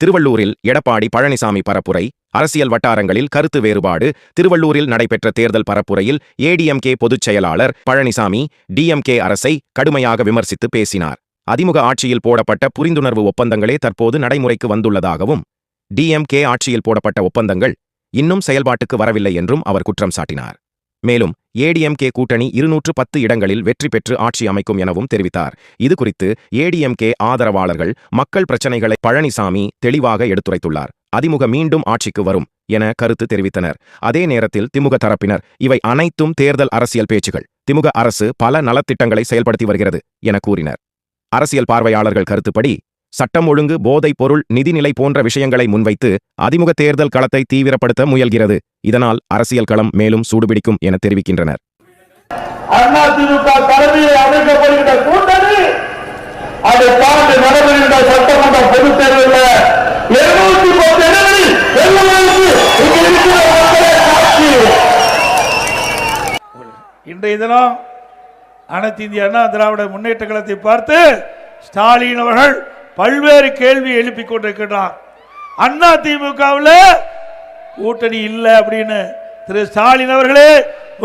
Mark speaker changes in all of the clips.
Speaker 1: திருவள்ளூரில் எடப்பாடி பழனிசாமி பரப்புரை அரசியல் வட்டாரங்களில் கருத்து வேறுபாடு திருவள்ளூரில் நடைபெற்ற தேர்தல் பரப்புரையில் ஏடிஎம்கே பொதுச் செயலாளர் பழனிசாமி டிஎம்கே அரசை கடுமையாக விமர்சித்து பேசினார். அதிமுக ஆட்சியில் போடப்பட்ட புரிந்துணர்வு ஒப்பந்தங்களே தற்போது நடைமுறைக்கு வந்துள்ளதாகவும் டிஎம்கே ஆட்சியில் போடப்பட்ட ஒப்பந்தங்கள் இன்னும் செயல்பாட்டுக்கு வரவில்லை என்றும் அவர் குற்றம் சாட்டினார். மேலும் ஏடிஎம்கே கூட்டணி இருநூற்று பத்து இடங்களில் வெற்றி பெற்று ஆட்சி அமைக்கும் எனவும் தெரிவித்தார். இது குறித்து ஏடிஎம்கே ஆதரவாளர்கள் மக்கள் பிரச்சினைகளை பழனிசாமி தெளிவாக எடுத்துரைத்துள்ளார். அதிமுக மீண்டும் ஆட்சிக்கு வரும் என கருத்து தெரிவித்தனர். அதே நேரத்தில் திமுக தரப்பினர் இவை அனைத்தும் தேர்தல் அரசியல் பேச்சுகள். திமுக அரசு பல நலத்திட்டங்களை செயல்படுத்தி வருகிறது என கூறினர். அரசியல் பார்வையாளர்கள் கருத்துப்படி சட்டம் ஒழுங்கு போதைப் பொருள் நிதிநிலை போன்ற விஷயங்களை முன்வைத்து அதிமுக தேர்தல் களத்தை தீவிரப்படுத்த முயல்கிறது. இதனால் அரசியல் களம் மேலும் சூடுபிடிக்கும் என தெரிவிக்கின்றனர்.
Speaker 2: இன்றைய தினம் அனைத்து இந்திய அண்ணா திராவிட முன்னேற்ற கழகத்தை பார்த்து ஸ்டாலின் அவர்கள் பல்வேறு கேள்வி எழுப்பிக் கொண்டிருக்கிறார் அண்ணா திமுகவில் கூட்டணி இல்லை அப்படின்னு திரு ஸ்டாலின் அவர்களே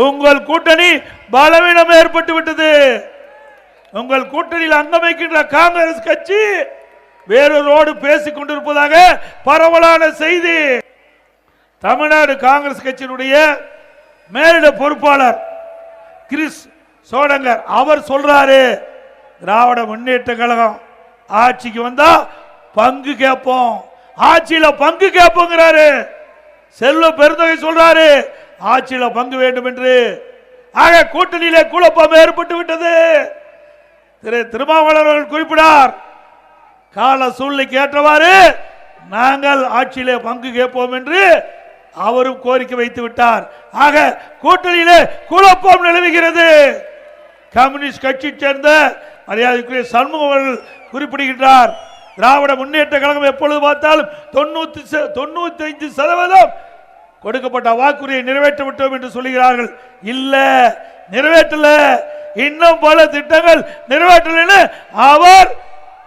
Speaker 2: உங்கள் கூட்டணி பலவீனம் ஏற்பட்டு விட்டது. உங்கள் கூட்டணியில் அங்கமைக்கின்ற காங்கிரஸ் கட்சி வேறொருவோடு பேசிக் கொண்டிருப்பதாக பரவலான செய்தி. தமிழ்நாடு காங்கிரஸ் கட்சியினுடைய மேலிட பொறுப்பாளர் கிறிஸ் சோடங்கர் அவர் சொல்றாரு திராவிட முன்னேற்ற கழகம் ஆட்சிக்கு வந்தா பங்கு கேட்போம். ஆட்சியில பங்கு கேட்போங்கிறாரு. செல்வ பெருந்தொகை சொல்றாரு ஆட்சியில பங்கு வேண்டும் என்று. ஆக கூட்டணியிலே குழப்பம் ஏற்பட்டு விட்டது. திரு திருமாவளவர்கள் குறிப்பிடார் கால சூழ்நிலைக்கு ஏற்றவாறு நாங்கள் ஆட்சியிலே பங்கு கேட்போம் என்று அவரும் கோரிக்கை வைத்து விட்டார். ஆக கூட்டணியிலே குழப்பம் நிலவுகிறது. கம்யூனிஸ்ட் கட்சி சேர்ந்த மரியாதைக்குரிய சண்முகம் அவர்கள் குறிப்பிடுகின்றார். திராவிட முன்னேற்ற கழகம் எப்பொழுது பார்த்தாலும் தொண்ணூத்தி தொண்ணூத்தி ஐந்து சதவீதம் கொடுக்கப்பட்ட வாக்குறுதியை நிறைவேற்ற விட்டோம் என்று சொல்லுகிறார்கள். இல்ல நிறைவேற்றல. இன்னும் பல திட்டங்கள் நிறைவேற்றல அவர்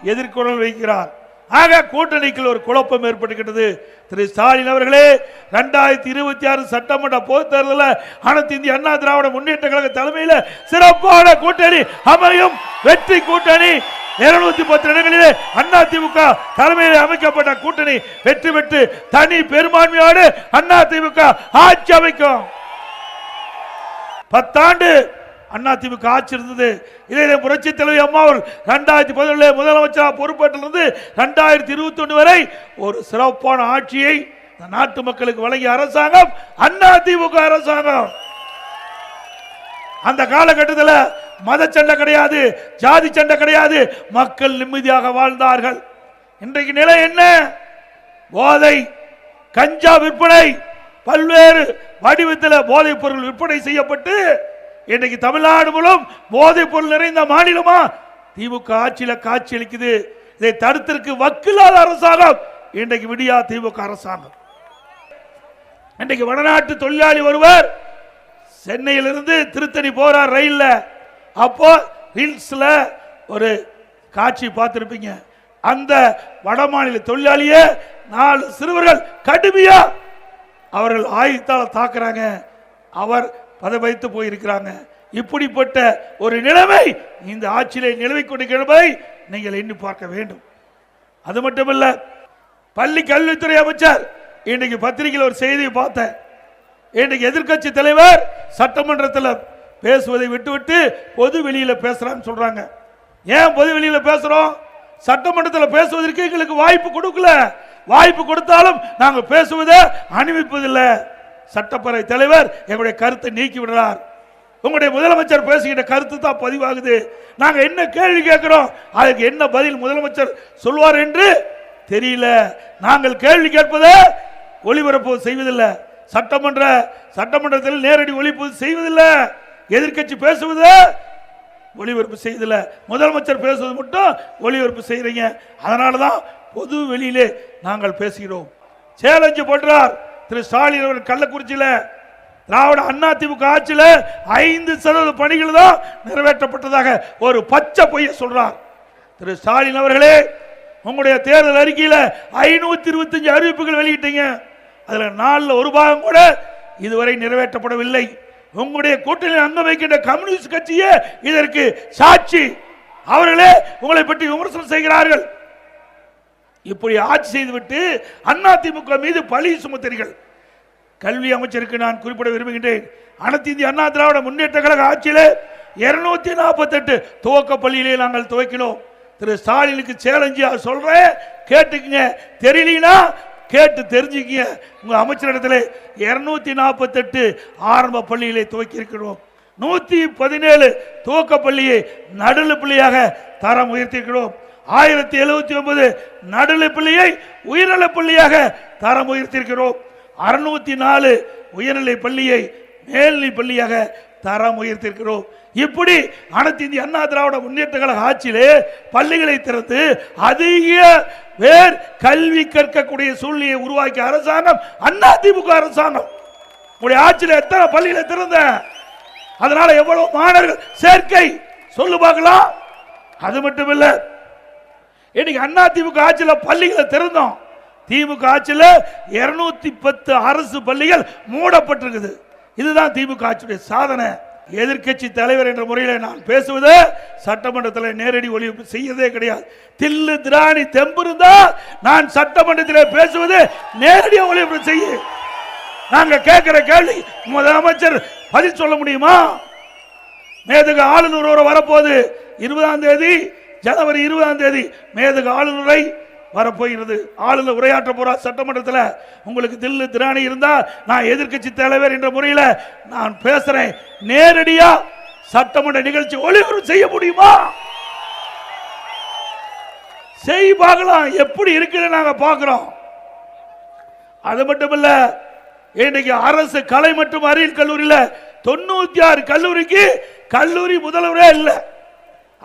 Speaker 2: எதிர்குரல் வைக்கிறார். ஆக கூட்டணிக்குள் ஒரு குழப்பம் ஏற்பட்டுகிட்டது திரு ஸ்டாலின் அவர்களே ரெண்டாயிரத்தி இருபத்தி ஆறு சட்டமன்ற பொதுத் தேர்தலில் அனைத்து இந்திய அண்ணா திராவிட முன்னேற்ற கழக தலைமையில் சிறப்பான கூட்டணி அமையும். வெற்றி கூட்டணி இருநூத்தி பத்து இடங்களிலே அண்ணா திமுக தலைமையில் அமைக்கப்பட்ட கூட்டணி வெற்றி பெற்று தனி பெரும்பான்மையோடு அண்ணா திமுக ஆட்சி அமைக்கும். பத்தாண்டு அண்ணா திமுக ஆட்சி இருந்தது. இதே புரட்சி தலைவி அம்மா அவர் ரெண்டாயிரத்தி பதினேழு முதலமைச்சராக பொறுப்பேற்றிலிருந்து ரெண்டாயிரத்தி இருபத்தி ஒன்று வரை ஒரு சிறப்பான ஆட்சியை நாட்டு மக்களுக்கு வழங்கிய அரசாங்கம் அண்ணா திமுக அரசாங்கம். அந்த காலகட்டத்தில் மத சண்டை கிடையாது ஜாதி சண்டை கிடையாது. மக்கள் நிம்மதியாக வாழ்ந்தார்கள். இன்றைக்கு நிலை என்ன? போதை கஞ்சா விற்பனை பல்வேறு வடிவத்தில் போதைப் பொருள் விற்பனை செய்யப்பட்டு இன்னைக்கு தமிழ்நாடு மூலம் போதைப் பொருள் நிறைந்த மாநிலமா? திமுக ஆட்சியில காட்சி அளிக்குது. இதை தடுத்திருக்கு வக்கில்லாத அரசாங்கம். இன்றைக்கு விடியா திமுக அரசாங்கம். இன்றைக்கு வடநாட்டு தொழிலாளி ஒருவர் சென்னையிலிருந்து திருத்தணி போறார் ரயில்ல. அப்போ ஹில்ஸ்ல ஒரு காட்சி பார்த்திருப்பீங்க. அந்த வடமாநில தொழிலாளியே நாலு சிறுவர்கள் கடுமையா அவர்கள் ஆயுதத்தால் தாக்குறாங்க. அவர் பதவைத்து போயிருக்கிறாங்க. இப்படிப்பட்ட ஒரு நிலைமை இந்த ஆட்சியிலே நிலவை கொண்டிருக்கிறதை நீங்கள் எண்ணி பார்க்க வேண்டும். அது மட்டுமல்ல பள்ளி கல்வித்துறை அமைச்சர் இன்னைக்கு பத்திரிகையில் ஒரு செய்தியை பார்த்தேன். இன்னைக்கு எதிர்க்கட்சி தலைவர் சட்டமன்றத்தில் பேசுவதை விட்டுவிட்டு பொது வெளியில் பேசுறான்னு சொல்றாங்க. ஏன் பொது வெளியில் பேசுறோம்? சட்டமன்றத்தில் பேசுவதற்கு எங்களுக்கு வாய்ப்பு கொடுக்கல. வாய்ப்பு கொடுத்தாலும் நாங்கள் பேசுவதை அனுமதிப்பதில்லை. சட்டப்பேரவை தலைவர் எங்களுடைய கருத்தை நீக்கி விடுறார். உங்களுடைய முதலமைச்சர் பேசுகின்ற கருத்து தான் பதிவாகுது. நாங்கள் என்ன கேள்வி கேட்குறோம் அதுக்கு என்ன பதில் முதலமைச்சர் சொல்வார் என்று தெரியல. நாங்கள் கேள்வி கேட்பதை ஒளிபரப்பு செய்வதில்லை. சட்டமன்ற சட்டமன்றத்தில் நேரடி ஒளிபரப்பு செய்வதில்லை. எதிர்க்கட்சி பேசுவது ஒளிபரப்பு செய்தல முதலமைச்சர் பேசுவது மட்டும் ஒளிபரப்பு செய்கிறீங்க அதனால தான் பொது வெளியிலே நாங்கள் பேசுகிறோம். சேலஞ்சு பண்ணுறார் திரு ஸ்டாலின் அவர்கள் கள்ளக்குறிச்சியில் திராவிட அண்ணா திமுக ஆட்சியில் ஐந்து சதவீத பணிகள் தான் நிறைவேற்றப்பட்டதாக ஒரு பச்சை பொய்ய சொல்றார். திரு ஸ்டாலின் அவர்களே உங்களுடைய தேர்தல் அறிக்கையில் ஐநூத்தி இருபத்தஞ்சு அறிவிப்புகள் வெளியிட்டீங்க. அதில் நாளில் ஒரு பாகம் கூட இதுவரை நிறைவேற்றப்படவில்லை. உங்களுடைய கூட்டணியில் அங்கம் வைக்கின்ற கம்யூனிஸ்ட் கட்சியே இதற்கு சாட்சி. அவர்களே உங்களை பற்றி விமர்சனம் செய்கிறார்கள். இப்படி ஆட்சி செய்துவிட்டு அதிமுக மீது பழி சுமத்தீர்கள். கல்வி அமைச்சருக்கு நான் குறிப்பிட விரும்புகின்றேன். அனைத்து இந்திய அண்ணா திராவிட முன்னேற்ற கழக ஆட்சியில் இருநூத்தி நாற்பத்தெட்டு துவக்க பள்ளியிலே நாங்கள் துவக்கினோம். திரு ஸ்டாலினுக்கு சேலஞ்சு சொல்றேன் கேட்டுக்குங்க. தெரியலனா? கேட்டு தெரிஞ்சுக்கங்க. உங்க அமைச்சரிடத்தில் இருநூத்தி நாற்பத்தெட்டு ஆரம்ப பள்ளியிலே துவக்கி இருக்கிறோம் நூத்தி பதினேழு துவக்க பள்ளியை நடுநிலை பள்ளியாக தரம் உயர்த்தியிருக்கிறோம். ஆயிரத்தி எழுபத்தி ஒன்பது நடுநிலை பள்ளியை உயர்நிலை பள்ளியாக தரம் உயர்த்தியிருக்கிறோம் அறுநூத்தி நாலு உயர்நிலை பள்ளியை மேல்நிலை பள்ளியாக தரம் உயர்த்தியிருக்கிறோம் இப்படி அனைத்து இந்திய அண்ணா திராவிட முன்னேற்ற கழக ஆட்சியிலே பள்ளிகளை திறந்து அதிக பேர் கல்வி கற்கக்கூடிய சூழ்நிலையை உருவாக்கிய அரசாங்கம் அண்ணா திமுக அரசாங்கம். உங்களுடைய ஆட்சியில் எத்தனை பள்ளிகளை திறந்த? அதனால எவ்வளவு மாணவர்கள் சேர்க்கை? சொல்லு பார்க்கலாம். அது மட்டும் இல்லை இன்னைக்கு அண்ணா திமுக ஆட்சியில் பள்ளிகளை திறந்தோம். திமுக ஆட்சியில் இருநூத்தி பத்து அரசு பள்ளிகள் மூடப்பட்டிருக்குது. இதுதான் திமுக ஆட்சியுடைய சாதனை. எதிர்க்கட்சி தலைவர் என்ற முறையில் நான் பேசுவது சட்டமன்றத்தில் நேரடி ஒளிபரப்பு செய்யதே கிடையாது. தில்லு திராணி தெம்பு இருந்தால் நான் சட்டமன்றத்தில் பேசுவது நேரடியாக ஒளிபரப்பு செய்ய. நாங்கள் கேட்கிற கேள்வி முதலமைச்சர் பதில் சொல்ல முடியுமா? மேதகு ஆளுநர் ஒரு வரப்போகுது. இருபதாம் தேதி ஜனவரி இருபதாம் தேதி மேதகு ஆளுநரை வரப்போகிறது. ஆளுநர் உரையாற்ற போகிறார் சட்டமன்றத்தில். உங்களுக்கு தில்லு திராணி இருந்தால் நான் எதிர்க்கட்சி தலைவர் என்ற முறையில் நான் பேசுகிறேன் நேரடியாக சட்டமன்ற நிகழ்ச்சி ஒளிபரப்பு செய்ய முடியுமா? செய் பார்க்கலாம். எப்படி இருக்குன்னு நாங்கள் பார்க்குறோம். அது மட்டும் இல்லை இன்னைக்கு அரசு கலை மற்றும் அறிவியல் கல்லூரியில் தொண்ணூற்றி ஆறு கல்லூரிக்கு கல்லூரி முதல்வரே இல்லை.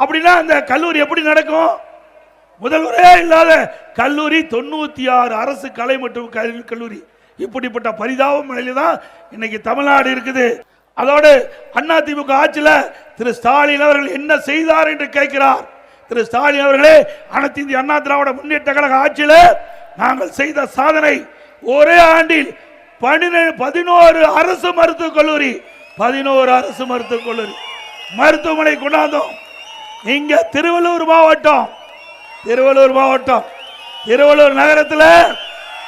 Speaker 2: அப்படின்னா அந்த கல்லூரி எப்படி நடக்கும்? முதல்வரே இல்லாத கல்லூரி தொண்ணூத்தி ஆறு அரசு கலை மற்றும் கல்வி கல்லூரி. இப்படிப்பட்ட பரிதாபம் நிலையில தான் இன்னைக்கு தமிழ்நாடு இருக்குது. அதோடு அண்ணா திமுக ஆட்சியில் திரு ஸ்டாலின் அவர்கள் என்ன செய்தார் என்று கேட்கிறார். திரு ஸ்டாலின் அவர்களே அனைத்து இந்திய அண்ணா திராவிட முன்னேற்ற கழக ஆட்சியில் நாங்கள் செய்த சாதனை ஒரே ஆண்டில் பன்னிரண்டு பதினோரு அரசு மருத்துவக் கல்லூரி. பதினோரு அரசு மருத்துவக் கல்லூரி. மருத்துவமனை கொண்டாந்தோம். இங்க திருவள்ளூர் மாவட்டம். திருவள்ளூர் மாவட்டம். திருவள்ளூர் நகரத்தில்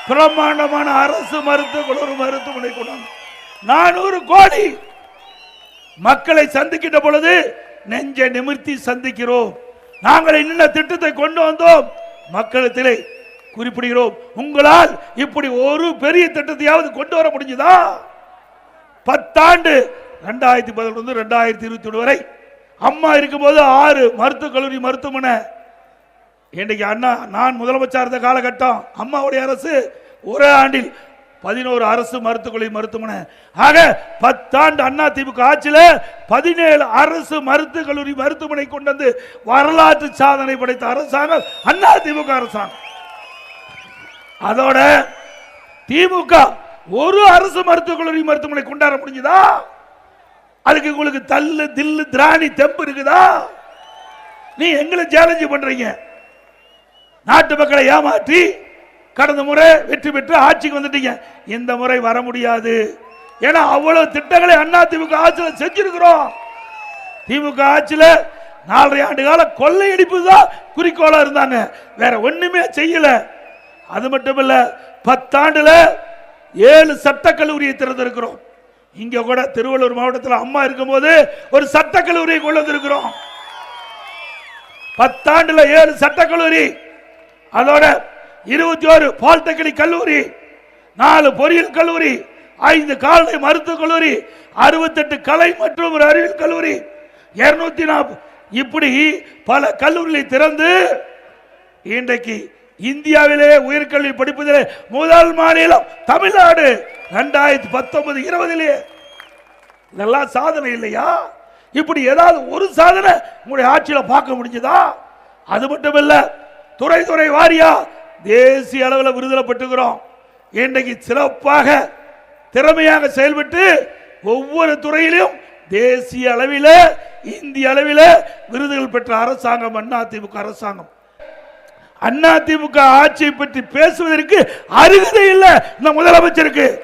Speaker 2: பிரம்மாண்டமான அரசு மருத்துவக் மருத்துவமனை கொண்டாங்க நானூறு கோடி மக்களை சந்திக்கின்ற பொழுது நெஞ்சை நிமிர்த்தி சந்திக்கிறோம். நாங்கள் என்ன திட்டத்தை கொண்டு வந்தோம்? மக்களிடத்திலே குறிப்பிடுகிறோம். உங்களால் இப்படி ஒரு பெரிய திட்டத்தையாவது கொண்டு வர முடிஞ்சதா? பத்தாண்டு ரெண்டாயிரத்தி பதினொன்று ரெண்டாயிரத்தி இருபத்தி ஒன்று வரை அம்மா இருக்கும்போது ஆறு மருத்துவக் கல்லூரி மருத்துவமனை. இன்றைக்கு அண்ணா நான் முதலமைச்சர் இருந்த காலகட்டம் அம்மாவுடைய அரசு ஒரே ஆண்டில் பதினோரு அரசு மருத்துவக் கல்லூரி மருத்துவமனை. ஆக பத்தாண்டு அண்ணா திமுக ஆட்சியில் பதினேழு அரசு மருத்துவக் கல்லூரி மருத்துவமனை கொண்டு வந்து வரலாற்று சாதனை படைத்த அரசாங்கம் அண்ணா திமுக அரசாங்கம். அதோட திமுக ஒரு அரசு மருத்துவக் கல்லூரி மருத்துவமனை கொண்டாட முடிஞ்சுதா? அதுக்கு உங்களுக்கு தள்ளு தில்லு திராணி தெம்பு இருக்குதா? நீ எங்களை சேலஞ்சு பண்றீங்க. நாட்டு மக்களை ஏமாற்றி கடந்த முறை வெற்றி பெற்று ஆட்சிக்கு வந்துட்டீங்க. இந்த முறை வர முடியாது. ஏன்னா அவ்வளவு திட்டங்களை அண்ணா திமுக ஆட்சியில் செஞ்சிருக்கிறோம். திமுக ஆட்சியில் நாலரை ஆண்டு கால கொள்ளையடிப்பு தான் குறிக்கோளா இருந்தாங்க. வேற ஒண்ணுமே செய்யல. அது மட்டும் இல்ல பத்தாண்டுல ஏழு சட்ட கல்லூரியை திறந்திருக்கிறோம். இங்க கூட திருவள்ளூர் மாவட்டத்தில் அம்மா இருக்கும்போது ஒரு சட்டக்கல்லூரியை கொண்டு வந்திருக்கிறோம். பத்தாண்டுல ஏழு சட்டக்கல்லூரி அதோட இருபத்தி ஒரு பாலிடெக்னிக் கல்லூரி நாலு பொறியியல் கல்லூரி ஐந்து கால்நடை மருத்துவக் கல்லூரி அறுபத்தெட்டு கலை மற்றும் ஒரு அறிவியல் கல்லூரி இருநூத்தி நாற்பது இப்படி பல கல்லூரிகளை திறந்து இன்றைக்கு இந்தியாவிலே உயர்கல்வி படிப்பதிலே முதல் மாநிலம் தமிழ்நாடு. ரெண்டாயிரத்தி பத்தொன்பது இருபதிலே. இதெல்லாம் சாதனை இல்லையா? இப்படி ஏதாவது ஒரு சாதனை உங்களுடைய ஆட்சியில் பார்க்க முடிஞ்சதா? அது மட்டும் இல்லை துறை துறை வாரியா தேசிய அளவில் விருதுல பெற்றுக்கிறோம். இன்றைக்கு சிறப்பாக திறமையாக செயல்பட்டு ஒவ்வொரு துறையிலும் தேசிய அளவில் இந்திய அளவில் விருதுகள் பெற்ற அரசாங்கம் அண்ணா திமுக அரசாங்கம். அண்ணா திமுக ஆட்சியை பற்றி பேசுவதற்கு அருகதை இல்லை. இந்த முதலமைச்சருக்கு.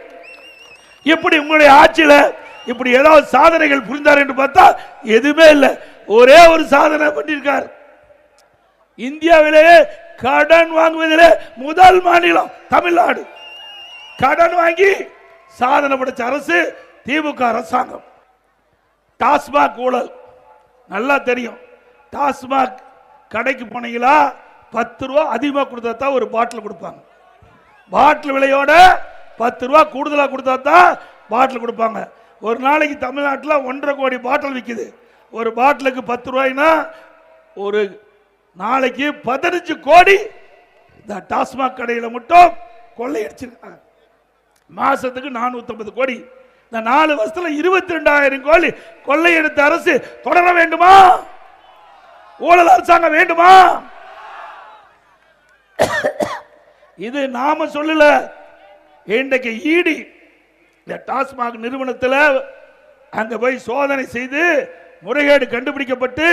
Speaker 2: இப்படி உங்களுடைய ஆட்சியில் இப்படி ஏதாவது சாதனைகள் புரிந்தார் என்று பார்த்தா எதுவுமே இல்லை. ஒரே ஒரு சாதனை பண்ணியிருக்கார். இந்தியாவிலேயே கடன் வாங்குவதிலே முதல் மாநிலம் தமிழ்நாடு. கடன் வாங்கி சாதனை படைச்ச அரசு திமுக அரசாங்கம். டாஸ்மாக் ஊழல். நல்லா தெரியும். டாஸ்மாக் கடைக்கு போனீங்களா? பத்து ரூபா அதிகமாக கொடுத்தா தான் ஒரு பாட்டில் கொடுப்பாங்க. பாட்டில் விலையோட பத்து ரூபா கூடுதலாக கொடுத்தா தான் பாட்டில் கொடுப்பாங்க. ஒரு நாளைக்கு தமிழ்நாட்டில் ஒன்றரை கோடி பாட்டில் விற்கிது ஒரு பாட்டிலுக்கு பத்து ரூபாய்னா ஒரு நாளைக்கு பதினஞ்சு கோடி இந்த டாஸ்மாக் கடையில் மட்டும் கொள்ளையடிச்சிருக்காங்க. மாதத்துக்கு நானூற்றம்பது கோடி. இந்த நாலு வருஷத்தில் இருபத்தி ரெண்டாயிரம் கோடி கொள்ளையடித்த அரசு தொடர வேண்டுமா? ஊழல் அரசாங்கம் வேண்டுமா? இது நாம சொல்லல. இன்றைக்கு ஈடி இந்த டாஸ்மாக் நிறுவனத்தில் அங்க போய் சோதனை செய்து முறைகேடு கண்டுபிடிக்கப்பட்டு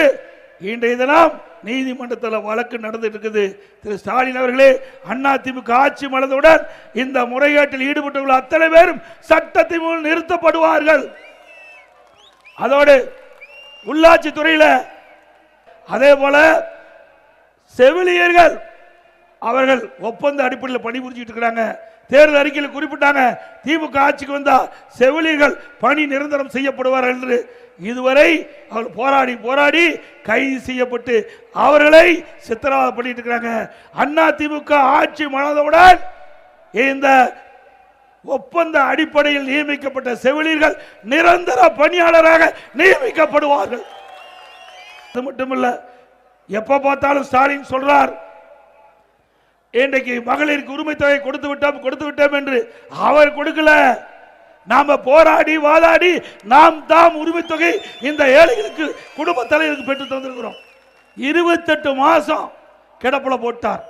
Speaker 2: இன்றைய தினம் நீதிமன்றத்தில் வழக்கு நடந்துட்டு இருக்குது. திரு ஸ்டாலின் அவர்களே அண்ணா திமுக ஆட்சி மலர்ந்தவுடன் இந்த முறைகேட்டில் ஈடுபட்டுள்ள அத்தனை பேரும் சட்டத்தின் முன் நிறுத்தப்படுவார்கள். அதோடு உள்ளாட்சி துறையில் அதே போல செவிலியர்கள் அவர்கள் ஒப்பந்த அடிப்படையில் பணிபுரிஞ்சிட்டு இருக்கிறாங்க. தேர்தல் அறிக்கையில் குறிப்பிட்டாங்க திமுக ஆட்சிக்கு வந்தால் செவிலியர்கள் பணி நிரந்தரம் செய்யப்படுவார்கள் என்று. இதுவரை அவர்கள் போராடி போராடி கைது செய்யப்பட்டு அவர்களை சித்திரவதை பண்ணிட்டு இருக்கிறாங்க. அண்ணா திமுக ஆட்சி மனதவுடன் இந்த ஒப்பந்த அடிப்படையில் நியமிக்கப்பட்ட செவிலியர்கள் நிரந்தர பணியாளராக நியமிக்கப்படுவார்கள். அது மட்டுமல்ல எப்ப பார்த்தாலும் ஸ்டாலின் சொல்றார் இன்றைக்கு மகளிருக்கு உரிமை தொகை கொடுத்து விட்டோம் கொடுத்து விட்டோம் என்று அவர் கொடுக்கல. நாம போராடி வாதாடி நாம் தாம் உரிமை தொகை இந்த ஏழைகளுக்கு குடும்ப தலைவருக்கு பெற்று தந்திருக்கிறோம். இருபத்தெட்டு மாசம் கிடப்புல போட்டார்.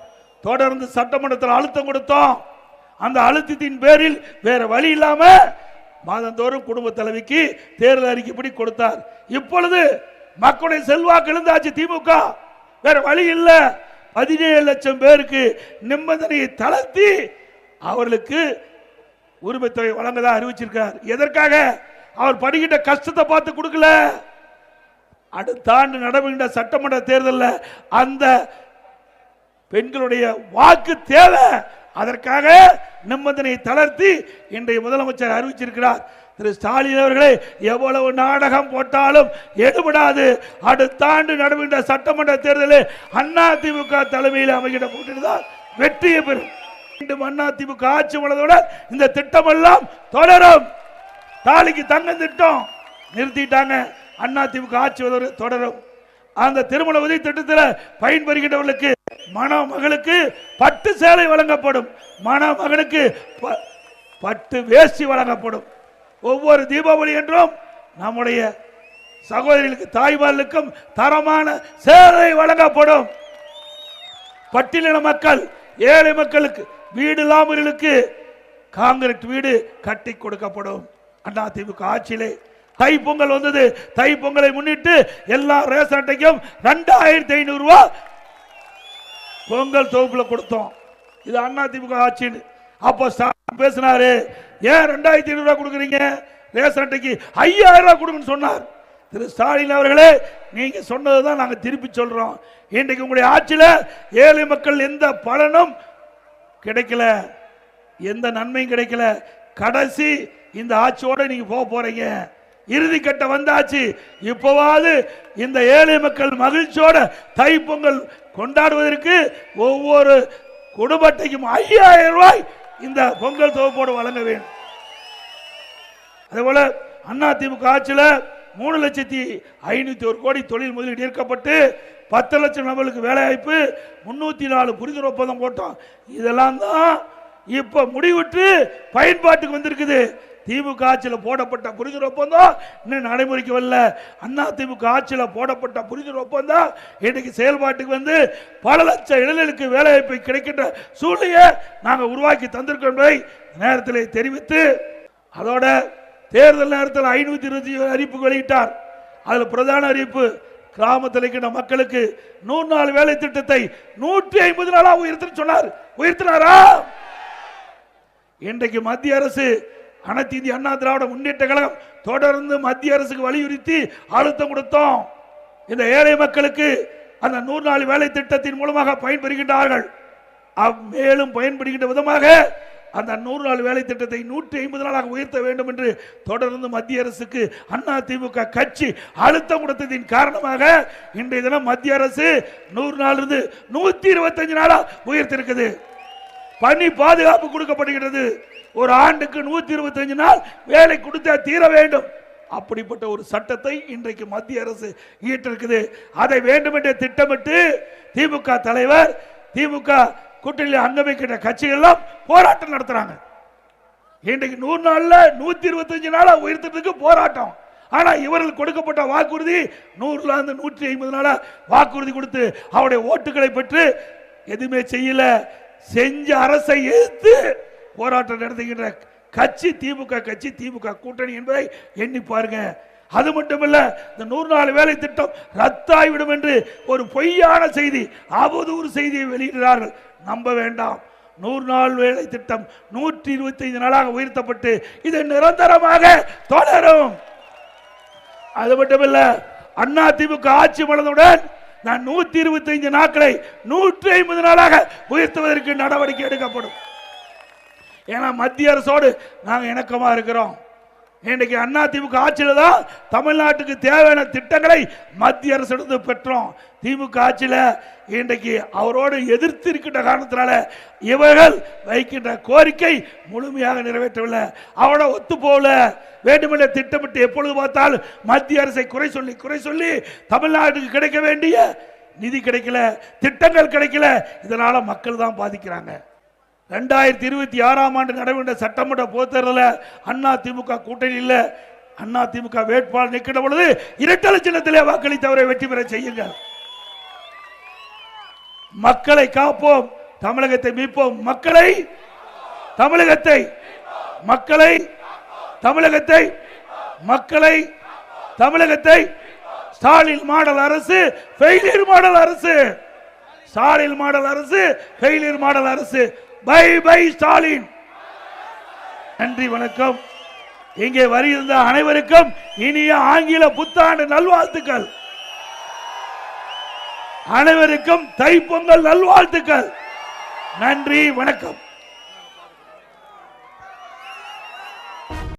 Speaker 2: தொடர்ந்து சட்டமன்றத்தில் அழுத்தம் கொடுத்தோம். அந்த அழுத்தத்தின் பேரில் வேற வழி இல்லாம மாதந்தோறும் குடும்ப தலைவிக்கு தேர்தல் அறிக்கைப்படி கொடுத்தார். இப்பொழுது மக்களுடைய செல்வாக்கு எழுந்தாச்சு திமுக. வேற வழி இல்லை. பதினேழு லட்சம் பேருக்கு நிபந்தனையை தளர்த்தி அவர்களுக்கு உரிமை தொகை வழங்கதா அறிவிச்சிருக்கார். எதற்காக? அவர் படுகின்ற கஷ்டத்தை பார்த்து கொடுக்கல. அடுத்த ஆண்டு நடவுகின்ற சட்டமன்ற தேர்தலில் அந்த பெண்களுடைய வாக்கு தேவை. அதற்காக நிபந்தனையை தளர்த்தி இன்றைய முதலமைச்சர் அறிவிச்சிருக்கிறார். திரு ஸ்டாலின் அவர்களே எவ்வளவு நாடகம் போட்டாலும் எடுபடாது. அடுத்த ஆண்டு நடைபெறுகின்ற சட்டமன்ற தேர்தலில் அண்ணா திமுக தலைமையில் அமைகின்ற போட்டிதான் வெற்றியை பெறும். மீண்டும் அண்ணா திமுக ஆட்சி உள்ளதோட இந்த திட்டமெல்லாம் தொடரும். தாலிக்கு தங்க திட்டம் நிறுத்திட்டாங்க. அண்ணா திமுக ஆட்சி தொடரும். அந்த திருமண உதவி திட்டத்தில் பயன்பெறுகின்றவர்களுக்கு மணமகளுக்கு பட்டு சேலை வழங்கப்படும். மணமகனுக்கு ப- பட்டு வேஷ்டி வழங்கப்படும். ஒவ்வொரு தீபாவளி என்றும் நம்முடைய சகோதரிகளுக்கு தாய்மார்களுக்கும் தரமான சேவை வழங்கப்படும். பட்டியலின மக்கள் ஏழை மக்களுக்கு வீடு இல்லாமலுக்கு காங்கிரட் வீடு கட்டி கொடுக்கப்படும். அண்ணா திமுக ஆட்சியிலே தை பொங்கல் வந்தது. தை பொங்கலை முன்னிட்டு எல்லா ரேஷன் அட்டைக்கும் ரெண்டாயிரத்தி ஐநூறு ரூபாய் பொங்கல் தொகுப்புல கொடுத்தோம். இது அண்ணா திமுக ஆட்சின்னு அப்போ ஸ்டாலின் பேசினாரு. ஏன் ரெண்டாயிரத்தி ஐநூறு கொடுக்குறீங்க? ரேஷன் அட்டைக்கு ஐயாயிரம் ரூபா கொடுங்கன்னு சொன்னார். திரு ஸ்டாலின் அவர்களே நீங்க சொன்னது தான் நாங்கள் திருப்பி சொல்றோம். இன்றைக்கு உங்களுடைய ஆட்சியில் ஏழை மக்கள் எந்த பலனும் கிடைக்கல. எந்த நன்மையும் கிடைக்கல. கடைசி இந்த ஆட்சியோட நீங்க போக போறீங்க. இறுதி கட்ட வந்தாச்சு. இப்போவாது இந்த ஏழை மக்கள் மகிழ்ச்சியோட தை பொங்கல் கொண்டாடுவதற்கு ஒவ்வொரு குடும்பத்தையும் ஐயாயிரம் ரூபாய் இந்த பொங்கல் தொகுப்போடு வழங்க வேண்டும். அதேபோல அண்ணா திமுக ஆட்சியில் மூணு லட்சத்தி ஐநூத்தி ஒரு கோடி தொழில் முதலீடு ஈர்க்கப்பட்டு பத்து லட்சம் நபர்களுக்கு வேலை வாய்ப்பு முன்னூத்தி நாலு புரிந்துணர்வு ஒப்பந்தம் போட்டோம். இதெல்லாம் தான் இப்ப முடிவுற்று பயன்பாட்டுக்கு வந்திருக்குது. திமுக ஆட்சியில் போடப்பட்ட புரிந்துணர்வு ஒப்பந்தம் இன்னும் நடைமுறைக்கு வரல. அண்ணா திமுக ஆட்சியில் போடப்பட்ட புரிந்துணர்வு ஒப்பந்தம் இன்னைக்கு செயல்பாட்டுக்கு வந்து பல லட்சம் இளைஞர்களுக்கு வேலை வாய்ப்பு கிடைக்கின்ற சூழ்நிலையை நாங்கள் உருவாக்கி தந்திருக்கோம் என்பதை நேரத்தில் தெரிவித்து அதோட தேர்தல் நேரத்தில் ஐநூற்றி இருபத்தி அறிவிப்பு வெளியிட்டார். அதில் பிரதான அறிவிப்பு கிராமத்தில் இருக்கின்ற மக்களுக்கு நூறு நாள் வேலை திட்டத்தை நூற்றி ஐம்பது நாளா உயர்த்து சொன்னார். உயர்த்தினாரா? இன்றைக்கு மத்திய அரசு அனைத்து இந்திய அண்ணா திராவிட முன்னேற்ற கழகம் தொடர்ந்து மத்திய அரசுக்கு வலியுறுத்தி அழுத்தம் கொடுத்தோம். இந்த ஏழை மக்களுக்கு அந்த நூறு நாள் வேலை திட்டத்தின் மூலமாக பயன்பெறுகின்றார்கள். அவ் மேலும் பயன்படுகின்ற விதமாக அந்த நூறு நாள் வேலை திட்டத்தை நூற்றி ஐம்பது நாளாக உயர்த்த வேண்டும் என்று தொடர்ந்து மத்திய அரசுக்கு அண்ணா திமுக கட்சி அழுத்தம் கொடுத்ததின் காரணமாக இன்றைய தினம் மத்திய அரசு நூறு நாள் இருந்து நூத்தி இருபத்தஞ்சு நாளா உயர்த்திருக்குது. பணி பாதுகாப்பு கொடுக்கப்படுகிறது ஒரு ஆண்டுக்கு நூற்றி இருபத்தஞ்சு நாள் வேலை கொடுத்தா தீர வேண்டும். அப்படிப்பட்ட ஒரு சட்டத்தை இன்றைக்கு மத்திய அரசு ஈட்டிருக்குது அதை வேண்டுமென்றே திட்டமிட்டு திமுக தலைவர் திமுக கூட்டணியில் அங்கமைக்கின்ற கட்சிகள் எல்லாம் போராட்டம் நடத்துறாங்க. இன்றைக்கு நூறு நாள்ல நூத்தி இருபத்தஞ்சு நாளா உயர்த்ததுக்கு போராட்டம். ஆனா இவர்கள் கொடுக்கப்பட்ட வாக்குறுதி நூறுல இருந்து நூற்றி ஐம்பது நாளா வாக்குறுதி கொடுத்து அவருடைய ஓட்டுகளை பெற்று எதுவுமே செய்யல. செஞ்ச அரசை எதிர்த்து போராட்டம் நடத்துகின்ற கட்சி திமுக கட்சி திமுக கூட்டணி என்பதை எண்ணி பாருங்க. அது மட்டுமல்ல இந்த நூறு நாள் வேலை திட்டம் ரத்தாய்விடும் என்று ஒரு பொய்யான செய்தி அவதூறு செய்தியை வெளியிடுகிறார்கள். நம்ப வேண்டாம். நூறு நாள் வேலை திட்டம் நூற்றி இருபத்தி ஐந்து நாளாக உயர்த்தப்பட்டு இது நிரந்தரமாக தொடரும். அது மட்டுமல்ல அண்ணா திமுக ஆட்சி மலர்ந்தவுடன் நான் நூத்தி இருபத்தி ஐந்து நாட்களை நூற்றி ஐம்பது நாளாக உயர்த்துவதற்கு நடவடிக்கை எடுக்கப்படும். ஏன்னா மத்திய அரசோடு நாங்கள் இணக்கமாக இருக்கிறோம். இன்றைக்கு அண்ணா திமுக ஆட்சியில் தான் தமிழ்நாட்டுக்கு தேவையான திட்டங்களை மத்திய அரசு பெற்றோம். திமுக ஆட்சியில் இன்றைக்கு அவரோடு எதிர்த்து இருக்கின்ற காரணத்தினால இவர்கள் வைக்கின்ற கோரிக்கை முழுமையாக நிறைவேற்றவில்லை. அவரோட ஒத்து போகல. வேண்டுமென்ற திட்டமிட்டு எப்பொழுது பார்த்தாலும் மத்திய அரசை குறை சொல்லி குறை சொல்லி தமிழ்நாட்டுக்கு கிடைக்க வேண்டிய நிதி கிடைக்கல திட்டங்கள் கிடைக்கல. இதனால் மக்கள் தான் பாதிக்கிறாங்க. ரெண்டாயிரத்தி இருபத்தி ஆறாம் ஆண்டு நடைபெற்ற சட்டமன்ற பொதுத்தேர்தலில் அண்ணா திமுக கூட்டணியில் அண்ணா திமுக வேட்பாளர் நிற்கிற பொழுது இரட்டலை சின்னத்திலே வாக்களித்தவரை வெற்றி பெற செய்யுங்கள். மக்களை காப்போம் தமிழகத்தை மீட்போம். மக்களை தமிழகத்தை மக்களை தமிழகத்தை மக்களை தமிழகத்தை. ஸ்டாலின் மாடல் அரசு ஃபெயிலியர் மாடல் அரசு. ஸ்டாலின் மாடல் அரசு ஃபெயிலியர் மாடல் அரசு. பை பை ஸ்டாலின் நன்றி வணக்கம். இங்கே வருகின்ற அனைவருக்கும் இனிய ஆங்கில புத்தாண்டு நல்வாழ்த்துக்கள். அனைவருக்கும் தைப்பொங்கல் நல்வாழ்த்துக்கள். நன்றி வணக்கம்.